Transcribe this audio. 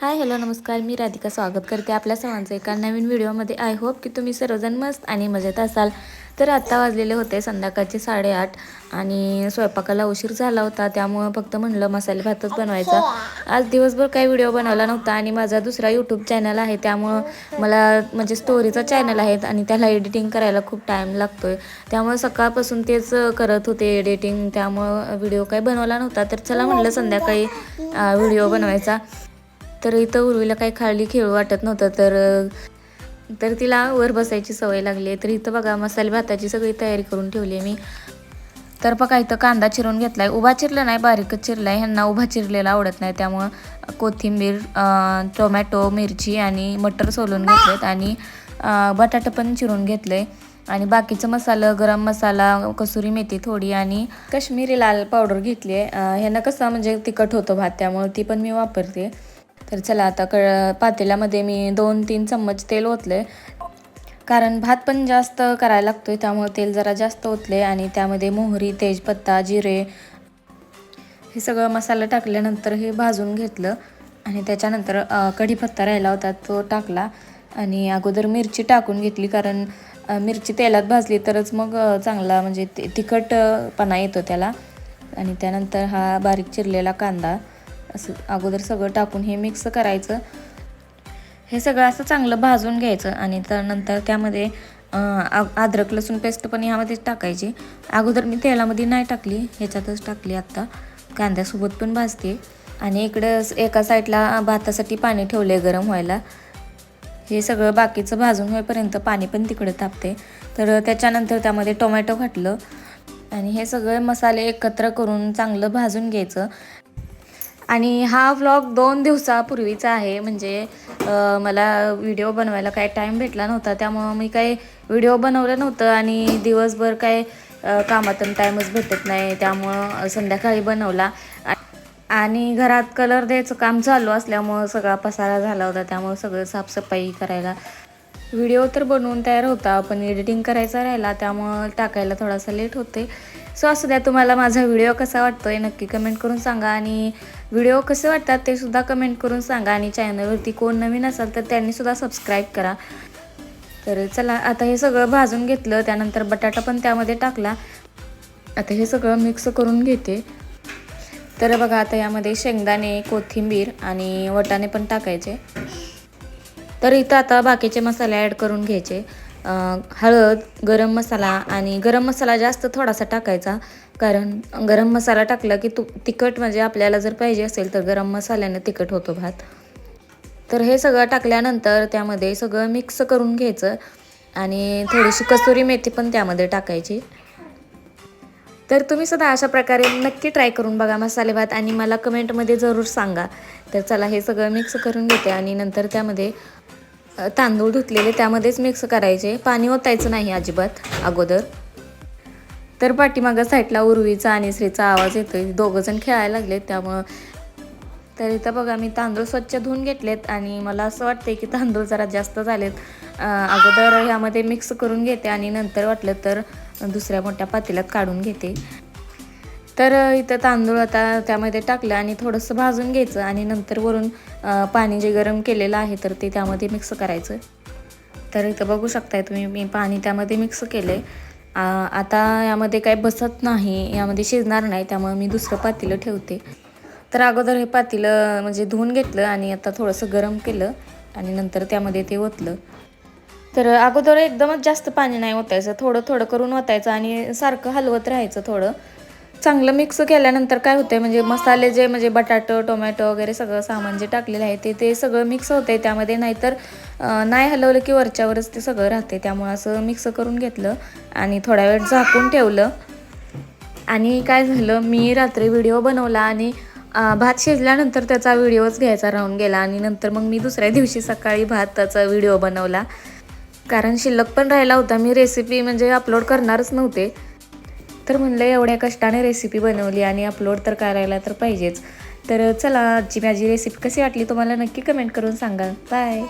Hi hello नमस्कार. मी राधिका स्वागत करते आपल्या सर्वांचं एका नवीन व्हिडिओमध्ये. आय होप की तुम्ही सर्वजण मस्त आणि मजेत असाल. तर आत्ता वाजलेले होते संध्याकाळचे साडेआठ आणि स्वयंपाकाला उशीर झाला होता त्यामुळं फक्त म्हणलं मसाले भातच बनवायचा. आज दिवसभर काही व्हिडिओ बनवला नव्हता आणि माझा दुसरा यूट्यूब चॅनल आहे त्यामुळं मला म्हणजे स्टोरीचा चॅनल आहे आणि त्याला एडिटिंग करायला खूप टाईम आहे त्यामुळं सकाळपासून तेच करत होते एडिटिंग त्यामुळं व्हिडिओ काही बनवला नव्हता. तर चला म्हणलं संध्याकाळी व्हिडिओ बनवायचा. तर इथं उर्वीला काही खाली खेळू वाटत नव्हतं तर तर तिला वर बसायची सवय लागली आहे. तर इथं बघा मसाले भाताची सगळी तयारी करून ठेवली आहे मी. तर बघा इथं कांदा चिरून घेतला आहे उभा चिरला नाही बारीकच चिरला आहे ह्यांना उभा चिरलेला आवडत नाही त्यामुळं कोथिंबीर टोमॅटो मिरची आणि मटर सोलून घेतलेत आणि बटाटा पण चिरून घेतलं आहे आणि बाकीचं मसालं गरम मसाला कसुरी मेथी थोडी आणि कश्मीरी लाल पावडर घेतली आहे. ह्यानं ह्यांना कसं म्हणजे तिखट होतं भात त्यामुळं ती पण मी वापरते. तर चला आता क पातेल्यामध्ये मी दोन तीन चम्मच तेल ओतले कारण भात पण जास्त करायला लागतो आहे त्यामुळे तेल जरा जास्त ओतले आणि त्यामध्ये मोहरी तेजपत्ता जिरे हे सगळं मसाला टाकल्यानंतर हे भाजून घेतलं आणि त्याच्यानंतर कढीपत्ता राहिला होता तो टाकला आणि अगोदर मिरची टाकून घेतली कारण मिरची तेलात भाजली तरच मग चांगला म्हणजे ते तिखटपणा येतो त्याला. आणि त्यानंतर हा बारीक चिरलेला कांदा. असं अगोदर सगळं टाकून हे मिक्स करायचं. हे सगळं असं चांगलं भाजून घ्यायचं आणि त्यानंतर त्यामध्ये आ- अद्रक लसूण पेस्ट पण ह्यामध्येच टाकायची. अगोदर मी तेलामध्ये नाही टाकली ह्याच्यातच टाकली आत्ता. कांद्यासोबत पण भाजते. आणि इकडं स- एका साईडला भातासाठी पाणी ठेवले गरम व्हायला. हे सगळं बाकीचं भाजून होईपर्यंत पाणी पण तिकडे तापते. तर त्याच्यानंतर त्यामध्ये टोमॅटो घातलं. आणि हे सगळे मसाले एकत्र करून चांगलं भाजून घ्यायचं. आणि हा व्लॉग दोन दिवसापूर्वीचा आहे. म्हणजे मला व्हिडिओ बनवायला काही टाईम भेटला नव्हता. त्यामुळं मी काही व्हिडिओ बनवलं नव्हतं आणि दिवसभर काय कामातून टाईमच भेटत नाही. त्यामुळं संध्याकाळी बनवला. आणि घरात कलर द्यायचं काम चालू असल्यामुळं सगळा पसारा झाला होता. त्यामुळं सगळं साफसफाई करायला. व्हिडिओ तर बनवून तयार होता पण एडिटिंग करायचा राहिला. त्यामुळं टाकायला थोडासा लेट होते. सो असू द्या तुम्हाला माझा व्हिडिओ कसा वाटतो आहे नक्की कमेंट करून सांगा आणि व्हिडिओ कसे वाटतात ते सुद्धा कमेंट करून सांगा आणि चॅनलवरती कोण नवीन असाल तर त्यांनी सुद्धा सबस्क्राईब करा. तर चला आता हे सगळं भाजून घेतलं त्यानंतर बटाटा पण त्यामध्ये टाकला. आता हे सगळं मिक्स करून घेते. तर बघा आता यामध्ये शेंगदाणे कोथिंबीर आणि वटाणे पण टाकायचे. तर इथं आता बाकीचे मसाले ॲड करून घ्यायचे. हळद गरम मसाला आणि गरम मसाला जास्त थोडासा टाकायचा. कारण गरम मसाला टाकला की तू तिखट म्हणजे आपल्याला जर पाहिजे असेल तर गरम मसाल्याने तिखट होतो भात. तर हे सगळं टाकल्यानंतर त्यामध्ये सगळं मिक्स करून घ्यायचं आणि थोडीशी कसुरी मेथी पण त्यामध्ये टाकायची. तर तुम्ही सुद्धा अशा प्रकारे नक्की ट्राय करून बघा मसाले भात आणि मला कमेंटमध्ये जरूर सांगा. तर चला हे सगळं मिक्स करून घेते आणि नंतर त्यामध्ये तांदूळ धुतलेले त्यामध्येच मिक्स करायचे. पाणी ओतायचं नाही अजिबात अगोदर. तर पाठीमागं साईडला उर्वीचा आणि श्रीचा आवाज येतोय. दोघंजण खेळायला लागलेत त्यामुळं तर इथं बघा मी तांदूळ स्वच्छ धुवून घेतलेत आणि मला असं वाटते की तांदूळ जरा जास्त झालेत. अगोदर ह्यामध्ये मिक्स करून घेते आणि नंतर वाटलं तर दुसऱ्या मोठ्या पातेल्यात काढून घेते. तर इथं तांदूळ आता त्यामध्ये टाकलं आणि थोडंसं भाजून घ्यायचं आणि नंतर वरून पाणी जे गरम केलेलं आहे तर ते त्यामध्ये मिक्स करायचं. तर इथं बघू शकताय तुम्ही मी पाणी त्यामध्ये मिक्स केलं आहे आता यामध्ये काही बसत नाही यामध्ये शिजणार नाही त्यामुळे मी दुसरं पातेलं ठेवते. तर अगोदर हे पातेलं म्हणजे धुवून घेतलं आणि आता थोडंसं गरम केलं आणि नंतर त्यामध्ये ते ओतलं. तर अगोदर एकदमच जास्त पाणी नाही ओतायचं थोडं थोडं करून ओतायचं आणि सारखं हलवत राहायचं थोडं. चांगलं मिक्स केल्यानंतर काय होतंय म्हणजे मसाले जे म्हणजे बटाटो टोमॅटो वगैरे सगळं सामान जे टाकलेलं आहे ते ते सगळं मिक्स होतंय त्यामध्ये. नाहीतर नाही हलवलं की वरच्यावरच ते सगळं राहते त्यामुळं असं मिक्स करून घेतलं आणि थोडा वेळ झाकून ठेवलं. आणि काय झालं मी रात्री व्हिडिओ बनवला आणि भात शिजल्यानंतर त्याचा व्हिडिओच घ्यायचा राहून गेला. आणि नंतर मग मी दुसऱ्या दिवशी सकाळी भाताचा व्हिडिओ बनवला. कारण शिल्लक पण राहिला होता. मी रेसिपी म्हणजे अपलोड करणारच नव्हते. तर म्हणलं एवढ्या कष्टाने रेसिपी बनवली आणि अपलोड तर करायला तर पाहिजेच. तर चला आजची माझी रेसिपी कशी वाटली तुम्हाला नक्की कमेंट करून सांगा. बाय